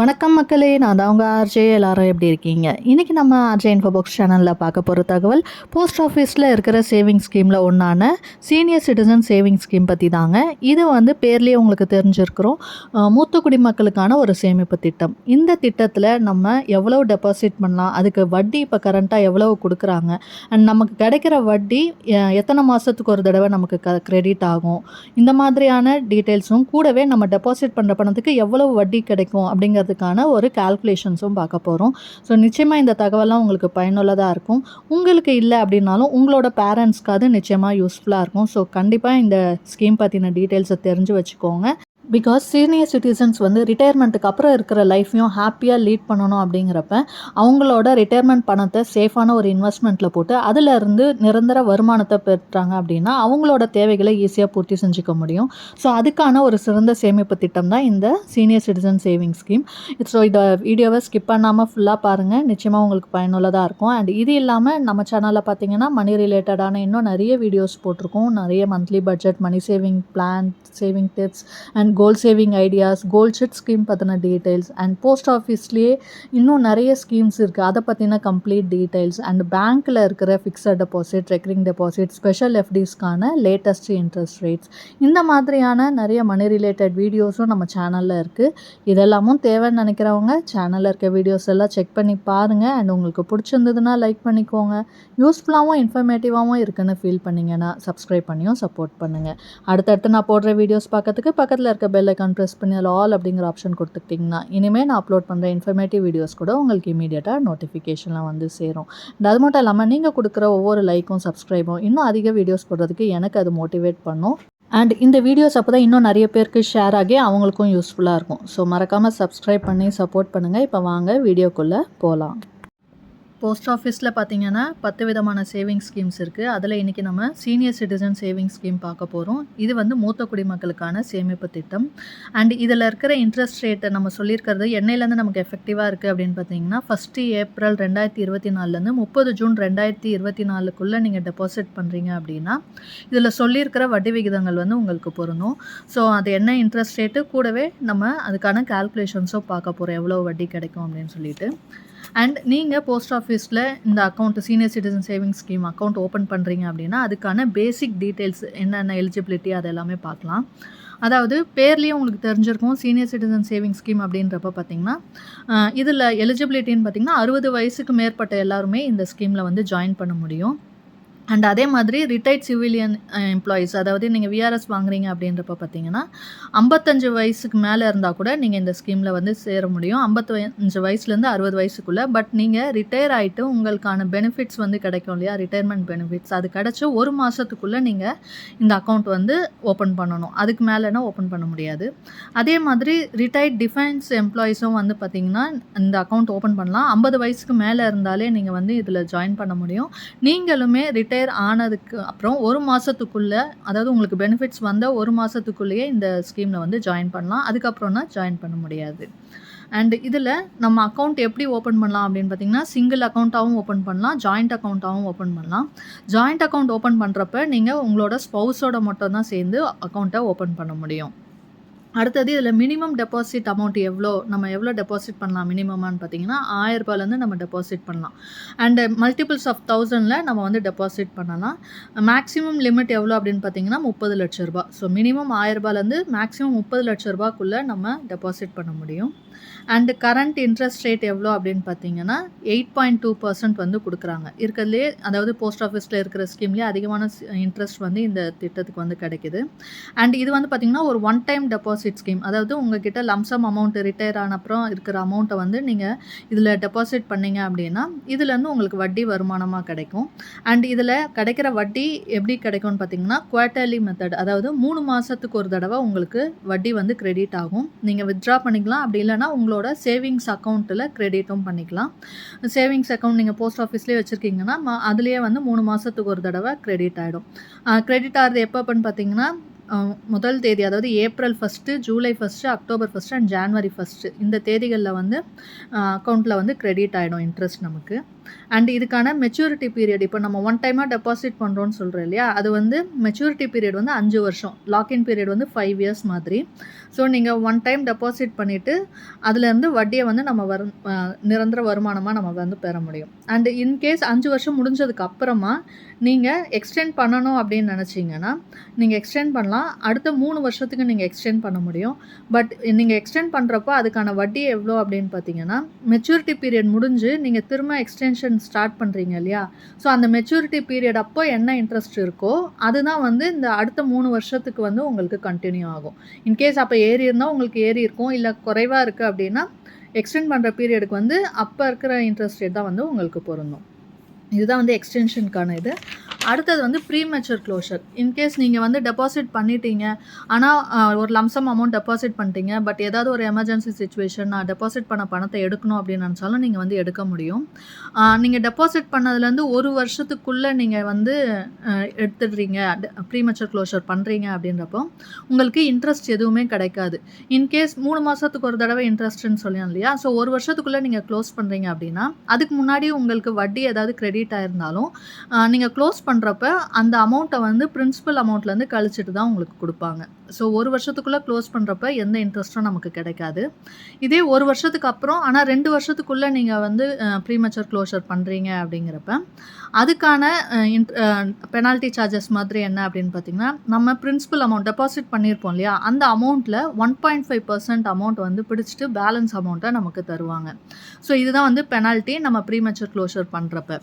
வணக்கம் மக்களே நான் தான் உங்கள் ஆர்ஜே. எல்லாரும் எப்படி இருக்கீங்க? இன்றைக்கி நம்ம ஆர்ஜே இன்ஃபோபாக்ஸ் சேனலில் பார்க்க போகிற தகவல் போஸ்ட் ஆஃபீஸில் இருக்கிற சேவிங் ஸ்கீமில் ஒன்றான சீனியர் சிட்டிசன் சேவிங் ஸ்கீம் பற்றி தாங்க. இது வந்து பேர்லேயே உங்களுக்கு தெரிஞ்சிருக்கிறோம். மூத்த குடிமக்களுக்கான ஒரு சேமிப்பு திட்டம். இந்த திட்டத்தில் நம்ம எவ்வளோ டெபாசிட் பண்ணலாம் அதுக்கு வட்டி இப்போ கரண்ட்டாக எவ்வளவு கொடுக்குறாங்க அண்ட் நமக்கு கிடைக்கிற வட்டி எத்தனை மாதத்துக்கு ஒரு தடவை நமக்கு க கிரெடிட் ஆகும். இந்த மாதிரியான டீட்டெயில்ஸும் கூடவே நம்ம டெபாசிட் பண்ணுற பணத்துக்கு எவ்வளவு வட்டி கிடைக்கும் அப்படிங்கிற அப்படிங்கிறதுக்கான ஒரு கால்குலேஷன்ஸும் பார்க்க போகிறோம் ஸோ நிச்சயமாக இந்த தகவலாம் உங்களுக்கு பயனுள்ளதாக இருக்கும். உங்களுக்கு இல்லை அப்படின்னாலும் உங்களோட பேரண்ட்ஸ்க்கு அது நிச்சயமாக யூஸ்ஃபுல்லாக இருக்கும். ஸோ கண்டிப்பாக இந்த ஸ்கீம் பற்றின டீட்டெயில்ஸை தெரிஞ்சு வச்சுக்கோங்க. பிகாஸ் சீனியர் சிட்டிசன்ஸ் வந்து ரிட்டையர்மெண்ட்டுக்கு அப்புறம் இருக்கிற லைஃப்பையும் ஹாப்பியாக லீட் பண்ணணும் அப்படிங்கிறப்ப அவங்களோட ரிட்டையர்மெண்ட் பணத்தை சேஃபான ஒரு இன்வெஸ்ட்மெண்ட்டில் போட்டு அதிலிருந்து நிரந்தர வருமானத்தை பெற்றாங்க அப்படின்னா அவங்களோட தேவைகளை ஈஸியாக பூர்த்தி செஞ்சுக்க முடியும். ஸோ அதுக்கான ஒரு சிறந்த சேமிப்பு திட்டம் தான் இந்த senior citizen saving scheme so இதை வீடியோவை ஸ்கிப் பண்ணாமல் ஃபுல்லாக பாருங்கள் நிச்சயமாக உங்களுக்கு பயனுள்ளதாக இருக்கும். அண்ட் இது இல்லாமல் நம்ம சேனலில் பார்த்தீங்கன்னா மணி ரிலேட்டடான இன்னும் நிறைய வீடியோஸ் போட்டிருக்கோம். நிறைய monthly budget money saving plan saving tips and go goal saving ideas goal sheet scheme பற்றின டீட்டெயில்ஸ் அண்ட் போஸ்ட் ஆஃபீஸ்லேயே இன்னும் நிறைய ஸ்கீம்ஸ் இருக்குது அதை பற்றின கம்ப்ளீட் டீட்டெயில்ஸ் அண்ட் பேங்க்கில் இருக்கிற fixed deposit recurring deposit special எஃப்டிஸ்க்கான latest interest rates இந்த மாதிரியான நிறைய மணி ரிலேட்டட் வீடியோஸும் நம்ம சேனலில் இருக்குது இதெல்லாமும் தேவைன்னு நினைக்கிறவங்க சேனலில் இருக்க வீடியோஸ் எல்லாம் செக் பண்ணி பாருங்கள் அண்ட் உங்களுக்கு பிடிச்சிருந்ததுன்னா லைக் பண்ணிக்கோங்க. யூஸ்ஃபுல்லாகவும் இன்ஃபர்மேட்டிவாகவும் இருக்குன்னு ஃபீல் பண்ணிங்கன்னா சப்ஸ்கிரைப் பண்ணியும் சப்போர்ட் பண்ணுங்கள் அடுத்தடுத்து நான் போடுற வீடியோஸ் பார்க்கறதுக்கு பக்கத்தில் இருக்க பெல் ஐக்கான் ப்ரெஸ் பண்ணி அதில் ஆல் அப்படிங்கிற ஆப்ஷன் கொடுத்துக்கிட்டிங்கன்னா இனிமேல் நான் அப்லோட் பண்ணுற இன்ஃபர்மேட்டிவ் வீடியோஸ் கூட உங்களுக்கு இமீடியட்டாக நோட்டிஃபிகேஷன்லாம் வந்து சேரும். And அது மட்டும் இல்லாமல் நீங்கள் கொடுக்குற ஒவ்வொரு லைக்கும் சப்ஸ்கிரைபும் இன்னும் அதிக வீடியோஸ் போடுறதுக்கு எனக்கு அது மோட்டிவேட் பண்ணும். அண்ட் இந்த வீடியோஸ் அப்போ தான் இன்னும் நிறைய பேருக்கு ஷேர் ஆகி அவங்களுக்கும் யூஸ்ஃபுல்லாக இருக்கும். ஸோ மறக்காமல் சப்ஸ்கிரைப் பண்ணி சப்போர்ட் பண்ணுங்கள் இப்போ வாங்க வீடியோக்குள்ளே போகலாம் போஸ்ட் ஆஃபீஸில் பார்த்தீங்கன்னா பத்து விதமான சேவிங் ஸ்கீம்ஸ் இருக்குது அதில் இன்றைக்கி நம்ம சீனியர் சிட்டிசன் சேவிங் ஸ்கீம் பார்க்க போகிறோம் இது வந்து மூத்த குடிமக்களுக்கான சேமிப்பு திட்டம். அண்ட் இதில் இருக்கிற இன்ட்ரெஸ்ட் ரேட்டை நம்ம சொல்லியிருக்கிறது என்னையிலேருந்து நமக்கு எஃபெக்டிவாக இருக்குது அப்படின்னு பார்த்தீங்கன்னா ஃபஸ்ட்டு ஏப்ரல் ரெண்டாயிரத்தி இருபத்தி நாலுலேருந்து முப்பது ஜூன் ரெண்டாயிரத்தி இருபத்தி நாலுக்குள்ளே நீங்கள் டெபாசிட் பண்ணுறீங்க அப்படின்னா இதில் சொல்லியிருக்கிற வட்டி விகிதங்கள் வந்து உங்களுக்கு பொருந்தும். ஸோ அது என்ன இன்ட்ரெஸ்ட் ரேட்டு கூடவே நம்ம அதுக்கான கால்குலேஷன்ஸும் பார்க்க போகிறோம் எவ்வளோ வட்டி கிடைக்கும் அப்படின்னு சொல்லிட்டு. அண்ட் நீங்கள் போஸ்ட் ஆஃபீஸில் இந்த account senior citizen savings scheme account open பண்ணுறீங்க அப்படின்னா அதுக்கான பேசிக் டீட்டெயில்ஸ் என்னென்ன எலிஜிபிலிட்டி அது எல்லாமே பார்க்கலாம். அதாவது பேர்லேயே உங்களுக்கு தெரிஞ்சிருக்கும் சீனியர் சிட்டிசன் சேவிங் ஸ்கீம் அப்படின்றப்ப பார்த்தீங்கன்னா இதில் எலிஜிபிலிட்டின்னு பார்த்தீங்கன்னா அறுபது வயசுக்கு மேற்பட்ட எல்லாருமே இந்த ஸ்கீமில் வந்து ஜாயின் பண்ண முடியும். அண்ட் அதே மாதிரி ரிட்டையர்ட் சிவிலியன் எம்ப்ளாயீஸ் அதாவது நீங்கள் விஆர்எஸ் வாங்குறீங்க அப்படின்றப்ப பார்த்தீங்கன்னா ஐம்பத்தஞ்சு வயசுக்கு மேலே இருந்தால் கூட நீங்கள் இந்த ஸ்கீமில் வந்து சேர முடியும். ஐம்பத்தஞ்சு வயசுலேருந்து அறுபது வயசுக்குள்ளே. பட் நீங்கள் ரிட்டையர் ஆகிட்டு உங்களுக்கான பெனிஃபிட்ஸ் வந்து கிடைக்கும் இல்லையா? ரிட்டையர்மெண்ட் பெனிஃபிட்ஸ் அது கிடச்சி ஒரு மாதத்துக்குள்ளே நீங்கள் இந்த அக்கௌண்ட் வந்து ஓப்பன் பண்ணணும். அதுக்கு மேலேனா ஓப்பன் பண்ண முடியாது. அதே மாதிரி ரிட்டையர்ட் டிஃபென்ஸ் எம்ப்ளாயீஸும் வந்து பார்த்தீங்கன்னா இந்த அக்கௌண்ட் ஓப்பன் பண்ணலாம். ஐம்பது வயசுக்கு மேலே இருந்தாலே நீங்கள் வந்து இதில் ஜாயின் பண்ண முடியும். நீங்களுமே ரிட்டையர் ஆனதுக்கு அப்புறம் ஒரு மாதத்துக்குள்ளே அதாவது உங்களுக்கு பெனிஃபிட்ஸ் வந்த ஒரு மாதத்துக்குள்ளேயே இந்த ஸ்கீமில் வந்து ஜாயின் பண்ணலாம். அதுக்கப்புறம்னா ஜாயின் பண்ண முடியாது. அண்ட் இதில் நம்ம அக்கௌண்ட் எப்படி ஓப்பன் பண்ணலாம் அப்படின்னு பார்த்தீங்கன்னா சிங்கிள் அக்கௌண்ட்டாகவும் ஓப்பன் பண்ணலாம் ஜாயிண்ட் அக்கௌண்ட்டாகவும் ஓப்பன் பண்ணலாம். ஜாயிண்ட் அக்கௌண்ட் ஓப்பன் பண்ணுறப்ப நீங்கள் உங்களோட ஸ்பௌஸோட மட்டும் தான் சேர்ந்து அக்கௌண்ட்டை ஓப்பன் பண்ண முடியும். அடுத்தது இதில் மினிமம் டெபாசிட் அமௌண்ட் எவ்வளோ நம்ம எவ்வளோ டெபாசிட் பண்ணலாம் மினிமமானு பார்த்தீங்கன்னா ஆயிரரூபாலேருந்து நம்ம டெபாசிட் பண்ணலாம். அண்டு மல்டிபிள்ஸ் ஆஃப் தௌசண்டில் நம்ம வந்து டெபாசிட் பண்ணலாம். மேக்ஸிமம் லிமிட் எவ்வளோ அப்படின்னு பார்த்தீங்கன்னா முப்பது லட்ச ரூபா ஸோ மினிமம் ஆயிரரூபாலேருந்து மேக்ஸிமம் முப்பது லட்ச ரூபாக்குள்ளே நம்ம டெபாசிட் பண்ண முடியும். அண்டு கரண்ட் இன்ட்ரெஸ்ட் ரேட் எவ்வளோ அப்படின்னு பார்த்தீங்கன்னா எயிட் பாயிண்ட் டூ பர்சன்ட் வந்து கொடுக்குறாங்க. இருக்கிறதுலே அதாவது போஸ்ட் ஆஃபீஸில் இருக்கிற ஸ்கீம்லேயே அதிகமான இன்ட்ரெஸ்ட் வந்து இந்த திட்டத்துக்கு வந்து கிடைக்குது. அண்ட் இது வந்து பார்த்திங்கன்னா ஒரு ஒன் டைம் டெபாசிட் ஸ்கீம் அதாவது உங்ககிட்ட லம்சம் அமௌண்ட் ரிட்டையர் ஆன அப்புறம் இருக்கிற அமௌண்ட்டை வந்து நீங்கள் இதில் டெபாசிட் பண்ணீங்க அப்படின்னா இதுலேருந்து உங்களுக்கு வட்டி வருமானமாக கிடைக்கும். அண்ட் இதில் கிடைக்கிற வட்டி எப்படி கிடைக்கும்னு பார்த்தீங்கன்னா குவார்ட்டர்லி மெத்தட் அதாவது மூணு மாதத்துக்கு ஒரு தடவை உங்களுக்கு வட்டி வந்து கிரெடிட் ஆகும். நீங்கள் வித்ட்ரா பண்ணிக்கலாம். அப்படி இல்லைன்னா உங்களோட சேவிங்ஸ் அக்கௌண்ட்டில் கிரெடிட்டும் பண்ணிக்கலாம். சேவிங்ஸ் அக்கௌண்ட் நீங்கள் போஸ்ட் ஆஃபீஸ்லேயே வச்சுருக்கீங்கன்னா அதுலேயே வந்து மூணு மாதத்துக்கு ஒரு தடவை கிரெடிட் ஆகிடும் கிரெடிட் ஆகிறது எப்போன்னு பார்த்தீங்கன்னா முதல் தேதி அதாவது April first July first October first and January first இந்த தேதிகளில் வந்து அக்கௌண்ட்டில் வந்து க்ரெடிட் ஆகிடும் இன்ட்ரெஸ்ட் நமக்கு. அண்ட் இதுக்கான மெச்சூரிட்டி பீரியட் இப்போ நம்ம ஒன் டைமாக டெபாசிட் பண்ணுறோன்னு சொல்கிறோம் இல்லையா? அது வந்து மெச்சூரிட்டி பீரியட் வந்து அஞ்சு வருஷம். லாக்இன் பீரியட் வந்து ஃபைவ் இயர்ஸ் மாதிரி. ஸோ நீங்கள் ஒன் டைம் டெபாசிட் பண்ணிவிட்டு அதுலேருந்து வட்டியை வந்து நம்ம வரு நிரந்தர வருமானமாக நம்ம வந்து பெற முடியும். அண்டு இன்கேஸ் அஞ்சு வருஷம் முடிஞ்சதுக்கு அப்புறமா நீங்கள் எக்ஸ்டெண்ட் பண்ணணும் அப்படின்னு நினச்சிங்கன்னா நீங்கள் எக்ஸ்டெண்ட் பண்ணலாம். அடுத்த மூணு வருஷத்துக்கு நீங்கள் எக்ஸ்டெண்ட் பண்ண முடியும். பட் நீங்கள் எக்ஸ்டெண்ட் பண்ணுறப்போ அதுக்கான வட்டி எவ்வளோ அப்படின்னு பார்த்தீங்கன்னா மெச்சூரிட்டி பீரியட் முடிஞ்சு நீங்கள் திரும்ப எக்ஸ்டென்ஷன் ஸ்டார்ட் பண்ணுறீங்க இல்லையா? ஸோ அந்த மெச்சூரிட்டி பீரியட் அப்போ என்ன இன்ட்ரெஸ்ட் இருக்கோ அதுதான் வந்து இந்த அடுத்த மூணு வருஷத்துக்கு வந்து உங்களுக்கு கண்டினியூ ஆகும். இன்கேஸ் அப்போ ஏறி இருந்தால் உங்களுக்கு ஏறி இருக்கும் இல்லை குறைவாக இருக்குது அப்படின்னா எக்ஸ்டெண்ட் பண்ணுற பீரியடுக்கு வந்து அப்போ இருக்கிற இன்ட்ரெஸ்ட் ரேட் தான் வந்து உங்களுக்கு பொருந்தும். இதுதான் வந்து எக்ஸ்டென்ஷனுக்கான இது. அடுத்தது வந்து ப்ரீ மெச்சூர் க்ளோஷர் இன்கேஸ் நீங்கள் வந்து டெபாசிட் பண்ணிட்டீங்க ஆனால் ஒரு லம்சம் அமௌண்ட் டெபாசிட் பண்ணிட்டீங்க பட் ஏதாவது ஒரு எமர்ஜென்சி சுச்சுவேஷன் நான் டெபாசிட் பண்ண பணத்தை எடுக்கணும் அப்படின்னு நினச்சாலும் நீங்கள் வந்து எடுக்க முடியும். நீங்கள் டெபாசிட் பண்ணதுலேருந்து ஒரு வருஷத்துக்குள்ளே நீங்கள் வந்து எடுத்துடுறீங்க ப்ரீ மெச்சூர் க்ளோஷர் பண்ணுறீங்க அப்படின்றப்போ உங்களுக்கு இன்ட்ரெஸ்ட் எதுவுமே கிடைக்காது. இன்கேஸ் மூணு மாதத்துக்கு ஒரு தடவை இன்ட்ரெஸ்ட்னு சொல்லியும் இல்லையா? ஸோ ஒரு வருஷத்துக்குள்ளே நீங்கள் க்ளோஸ் பண்ணுறீங்க அப்படின்னா அதுக்கு முன்னாடி உங்களுக்கு வட்டி ஏதாவது கிரெடிட் ஆயிருந்தாலும் நீங்கள் க்ளோஸ் பண்ணுறப்ப அந்த அமௌண்ட்டை வந்து பிரின்சிபல் அமௌண்ட்லேருந்து கழிச்சிட்டு தான் உங்களுக்கு கொடுப்பாங்க. ஸோ ஒரு வருஷத்துக்குள்ளே க்ளோஸ் பண்ணுறப்ப எந்த இன்ட்ரெஸ்ட்டும் நமக்கு கிடைக்காது. இதே ஒரு வருஷத்துக்கு அப்புறம் ஆனால் ரெண்டு வருஷத்துக்குள்ளே நீங்கள் வந்து ப்ரீமச்சர் க்ளோஷர் பண்ணுறீங்க அப்படிங்கிறப்ப அதுக்கான பெனால்ட்டி சார்ஜஸ் மாதிரி என்ன அப்படின்னு பார்த்தீங்கன்னா நம்ம பிரின்சிபல் அமௌண்ட் டெபாசிட் பண்ணியிருப்போம் இல்லையா? அந்த அமௌண்ட்டில் one point five percent amount வந்து பிடிச்சிட்டு பேலன்ஸ் அமௌண்ட்டை நமக்கு தருவாங்க. ஸோ இதுதான் வந்து பெனால்ட்டி நம்ம ப்ரீமச்சர் க்ளோஷர் பண்ணுறப்ப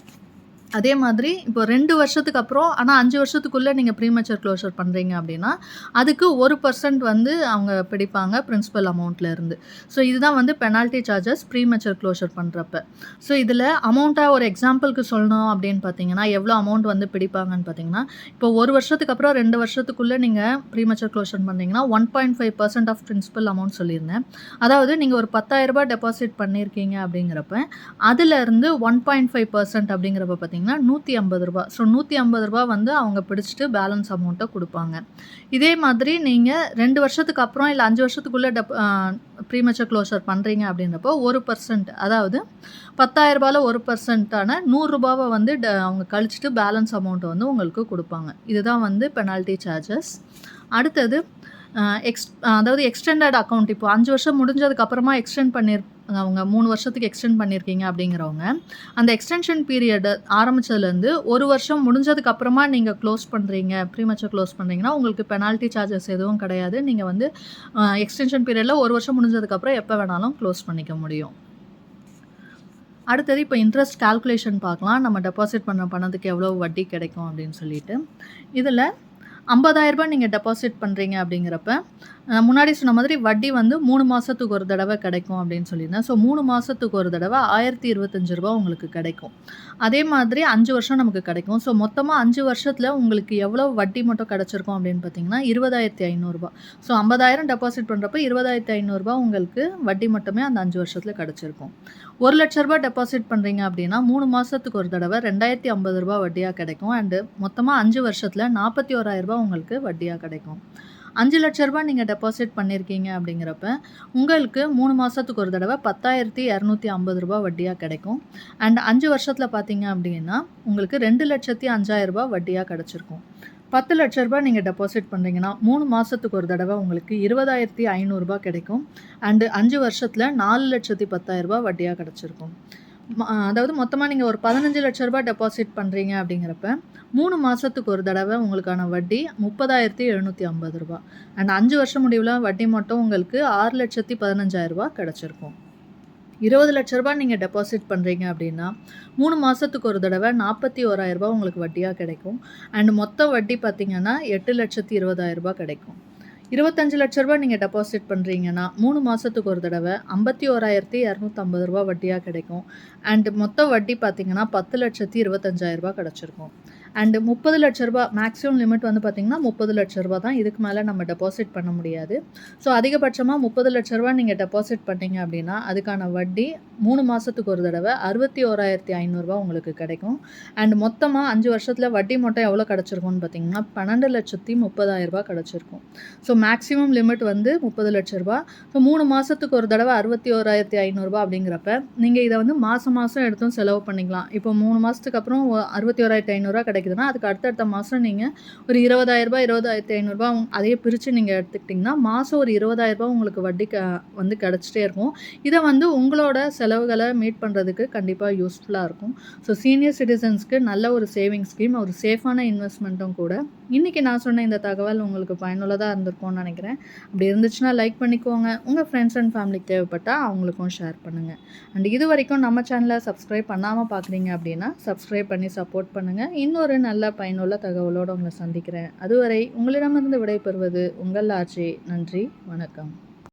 அதே மாதிரி இப்போ ரெண்டு வருஷத்துக்கு அப்புறம் ஆனால் அஞ்சு வருஷத்துக்குள்ளே நீங்கள் ப்ரீமச்சர் க்ளோஷர் பண்ணுறீங்க அப்படின்னா அதுக்கு ஒரு பர்சன்ட் வந்து அவங்க பிடிப்பாங்க பிரின்சிபல் அமௌண்ட்லேருந்து ஸோ இதுதான் வந்து பெனால்ட்டி சார்ஜஸ் ப்ரீமச்சர் க்ளோஷர் பண்ணுறப்ப ஸோ இதில் அமௌண்ட்டாக ஒரு எக்ஸாம்பிளுக்கு சொல்லணும் அப்படின்னு பார்த்தீங்கன்னா எவ்வளோ அமௌண்ட் வந்து பிடிப்பாங்கன்னு பார்த்தீங்கன்னா இப்போ ஒரு வருஷத்துக்கு அப்புறம் ரெண்டு வருஷத்துக்குள்ளே நீங்கள் ப்ரீமச்சர் க்ளோஷர் பண்ணிங்கன்னா one point five percent of principal amount சொல்லியிருந்தேன். அதாவது நீங்கள் ஒரு பத்தாயிரரூபா டெபாசிட் பண்ணியிருக்கீங்க அப்படிங்கிறப்ப அதுலேருந்து ஒன் பாயிண்ட் ஃபைவ் பர்சன்ட் அப்படிங்கிறப்ப பார்த்தீங்கன்னா நூற்றி ஐம்பது ரூபா. ஸோ நூற்றி ஐம்பது ரூபா வந்து அவங்க பிடிச்சிட்டு பேலன்ஸ் அமௌண்ட்டை கொடுப்பாங்க. இதே மாதிரி நீங்கள் ரெண்டு வருஷத்துக்கு அப்புறம் இல்லை அஞ்சு வருஷத்துக்குள்ளே டெப் ப்ரீமச்சர் க்ளோஷர் பண்ணுறீங்க அப்படின்றப்போ ஒரு பர்சன்ட் அதாவது பத்தாயிரம் ரூபாயில் ஒரு பர்சன்ட்டான நூறுரூபாவை வந்து ட- அவங்க கழிச்சிட்டு பேலன்ஸ் அமௌண்ட்டை வந்து உங்களுக்கு கொடுப்பாங்க. இதுதான் வந்து பெனால்ட்டி சார்ஜஸ் அடுத்தது எக்ஸ் அதாவது எக்ஸ்டெண்டட் அக்கௌண்ட் இப்போ அஞ்சு வருஷம் முடிஞ்சதுக்கப்புறமா எக்ஸ்டெண்ட் பண்ணிரு அவங்க மூணு வருஷத்துக்கு எக்ஸ்டெண்ட் பண்ணியிருக்கீங்க அப்படிங்கிறவங்க அந்த எக்ஸ்டென்ஷன் பீரியட் ஆரம்பிச்சதுலேருந்து ஒரு வருஷம் முடிஞ்சதுக்கு அப்புறமா நீங்கள் க்ளோஸ் பண்ணுறீங்க ப்ரீமச்சர் க்ளோஸ் பண்ணுறீங்கன்னா உங்களுக்கு பெனால்ட்டி சார்ஜஸ் எதுவும் கிடையாது. நீங்கள் வந்து எக்ஸ்டென்ஷன் பீரியடில் ஒரு வருஷம் முடிஞ்சதுக்கப்புறம் எப்போ வேணாலும் க்ளோஸ் பண்ணிக்க முடியும். அடுத்தது இப்போ இன்ட்ரெஸ்ட் கால்குலேஷன் பார்க்கலாம். நம்ம டெபாசிட் பண்ண பணத்துக்கு எவ்வளோ வட்டி கிடைக்கும் அப்படின்னு சொல்லிட்டு. இதில் 50000 ரூபாய் நீங்கள் டெபாசிட் பண்ணுறீங்க அப்படிங்கிறப்ப முன்னாடி சொன்ன மாதிரி வட்டி வந்து மூணு மாதத்துக்கு ஒரு தடவை கிடைக்கும் அப்படின்னு சொல்லியிருந்தேன். ஸோ மூணு மாதத்துக்கு ஒரு தடவை ஆயிரத்தி இருபத்தஞ்சு ரூபா உங்களுக்கு கிடைக்கும். அதே மாதிரி அஞ்சு வருஷம் நமக்கு கிடைக்கும். ஸோ மொத்தமாக அஞ்சு வருஷத்தில் உங்களுக்கு எவ்வளோ வட்டி மட்டும் கிடச்சிருக்கும் அப்படின்னு பார்த்தீங்கன்னா இருபதாயிரத்தி ஐநூறுரூபா ஸோ ஐம்பதாயிரம் டெபாசிட் பண்ணுறப்ப இருபதாயிரத்தி ஐநூறுரூபா உங்களுக்கு வட்டி மட்டுமே அந்த அஞ்சு வருஷத்தில் கிடச்சிருக்கும். ஒரு லட்ச ரூபா டெபாசிட் பண்ணுறீங்க அப்படின்னா மூணு மாதத்துக்கு ஒரு தடவை ரெண்டாயிரத்தி ஐம்பது ரூபா வட்டியாக கிடைக்கும். அண்டு மொத்தமாக அஞ்சு வருஷத்தில் நாற்பத்தி ஓராயிரரூபா உங்களுக்கு வட்டியாக கிடைக்கும். அஞ்சு லட்ச ரூபாய் நீங்கள் டெபாசிட் பண்ணியிருக்கீங்க அப்படிங்கிறப்ப உங்களுக்கு மூணு மாதத்துக்கு ஒரு தடவை பத்தாயிரத்தி இரநூத்தி ஐம்பது ரூபாய் வட்டியாக கிடைக்கும். அண்ட் அஞ்சு வருஷத்தில் பார்த்தீங்க அப்படின்னா உங்களுக்கு ரெண்டு லட்சத்தி அஞ்சாயிரம் வட்டியாக கிடச்சிருக்கும். பத்து லட்ச ரூபாய் நீங்கள் டெபாசிட் பண்ணுறீங்கன்னா மூணு மாதத்துக்கு ஒரு தடவை உங்களுக்கு இருபதாயிரத்தி ஐநூறுரூபா கிடைக்கும். அண்டு அஞ்சு வருஷத்தில் நாலு லட்சத்தி பத்தாயிரரூபா வட்டியாக கிடச்சிருக்கும். அதாவது மொத்தமாக நீங்கள் ஒரு பதினஞ்சு லட்ச ரூபாய் டெபாசிட் பண்ணுறீங்க அப்படிங்கிறப்ப மூணு மாதத்துக்கு ஒரு தடவை உங்களுக்கான வட்டி முப்பதாயிரத்தி எழுநூற்றி ஐம்பது ரூபா. அண்ட் அஞ்சு வருஷம் முடிவில் வட்டி மட்டும் உங்களுக்கு ஆறு லட்சத்தி பதினஞ்சாயிரரூபா கிடச்சிருக்கும். இருபது லட்ச ரூபாய் நீங்கள் டெபாசிட் பண்ணுறீங்க அப்படின்னா மூணு மாதத்துக்கு ஒரு தடவை நாற்பத்தி ஓராயிரரூபா உங்களுக்கு வட்டியாக கிடைக்கும். அண்ட் மொத்த வட்டி பார்த்தீங்கன்னா எட்டு லட்சத்தி இருபதாயிரம் கிடைக்கும். இருபத்தஞ்சு லட்ச ரூபாய் நீங்கள் டெபாசிட் பண்ணுறீங்கன்னா மூணு மாதத்துக்கு ஒரு தடவை ஐம்பத்தி ஓராயிரத்தி இரநூத்தம்பது ரூபா வட்டியாக கிடைக்கும். அண்ட் மொத்த வட்டி பார்த்தீங்கன்னா பத்து லட்சத்தி இருபத்தஞ்சாயிரரூபா கிடச்சிருக்கும். அண்டு முப்பது லட்ச ரூபா மேக்ஸிமம் லிமிட் வந்து பார்த்திங்கன்னா முப்பது லட்ச ரூபா தான். இதுக்கு மேலே நம்ம டெபாசிட் பண்ண முடியாது. ஸோ அதிகபட்சமாக முப்பது லட்ச ரூபா நீங்கள் டெபாசிட் பண்ணீங்க அப்படின்னா அதுக்கான வட்டி மூணு மாதத்துக்கு ஒரு தடவை அறுபத்தி ஓராயிரத்தி ஐநூறுரூவா உங்களுக்கு கிடைக்கும். அண்ட் மொத்தமாக அஞ்சு வருஷத்தில் வட்டி மட்டும் எவ்வளோ கிடச்சிருக்கும்னு பார்த்தீங்கன்னா பன்னெண்டு லட்சத்தி முப்பதாயிரரூபா கிடச்சிருக்கும். ஸோ மேக்ஸிமம் லிமிட் வந்து முப்பது லட்ச ரூபா. ஸோ மூணு மாதத்துக்கு ஒரு தடவை அறுபத்தி ஓராயிரத்தி ஐநூறுரூபா அப்படிங்கிறப்ப நீங்கள் இதை வந்து மாதம் மாதம் எடுத்தும் செலவு பண்ணிக்கலாம். இப்போ மூணு மாதத்துக்கு அப்புறம் அறுபத்தி ஓராயிரத்தி ஐநூறுரூவா கிடைக்கும். கிடைக்குதுன்னா அதுக்கு அடுத்தடுத்த மாதம் நீங்கள் ஒரு இருபதாயிரரூபா இருபதாயிரத்தி ஐநூறுரூபா அதையே பிரித்து நீங்கள் எடுத்துக்கிட்டிங்கன்னா மாதம் ஒரு இருபதாயிரரூபா உங்களுக்கு வட்டி க வந்து கிடச்சிட்டே இருக்கும். இதை வந்து உங்களோட செலவுகளை மீட் பண்ணுறதுக்கு கண்டிப்பாக யூஸ்ஃபுல்லாக இருக்கும். ஸோ சீனியர் சிட்டிசன்ஸ்க்கு நல்ல ஒரு சேவிங் ஸ்கீம் ஒரு சேஃபான இன்வெஸ்ட்மெண்ட்டும் கூட. இன்றைக்கி நான் சொன்ன இந்த தகவல் உங்களுக்கு பயனுள்ளதாக இருந்திருக்கும்னு நினைக்கிறேன். அப்படி இருந்துச்சுன்னா லைக் பண்ணிக்கோங்க. உங்கள் ஃப்ரெண்ட்ஸ் அண்ட் ஃபேமிலிக்கு தேவைப்பட்டால் அவங்களுக்கும் ஷேர் பண்ணுங்கள் அண்ட் இது வரைக்கும் நம்ம சேனலை சப்ஸ்கிரைப் பண்ணாமல் பார்க்குறீங்க அப்படின்னா சப்ஸ்கிரைப் பண்ணி சப்போர்ட் பண்ணுங்கள் இன்னொரு நல்ல பயனுள்ள தகவலோடு உங்களை சந்திக்கிறேன். அதுவரை உங்களிடமிருந்து விடைபெறுவது உங்கள் ஆட்சி நன்றி வணக்கம்.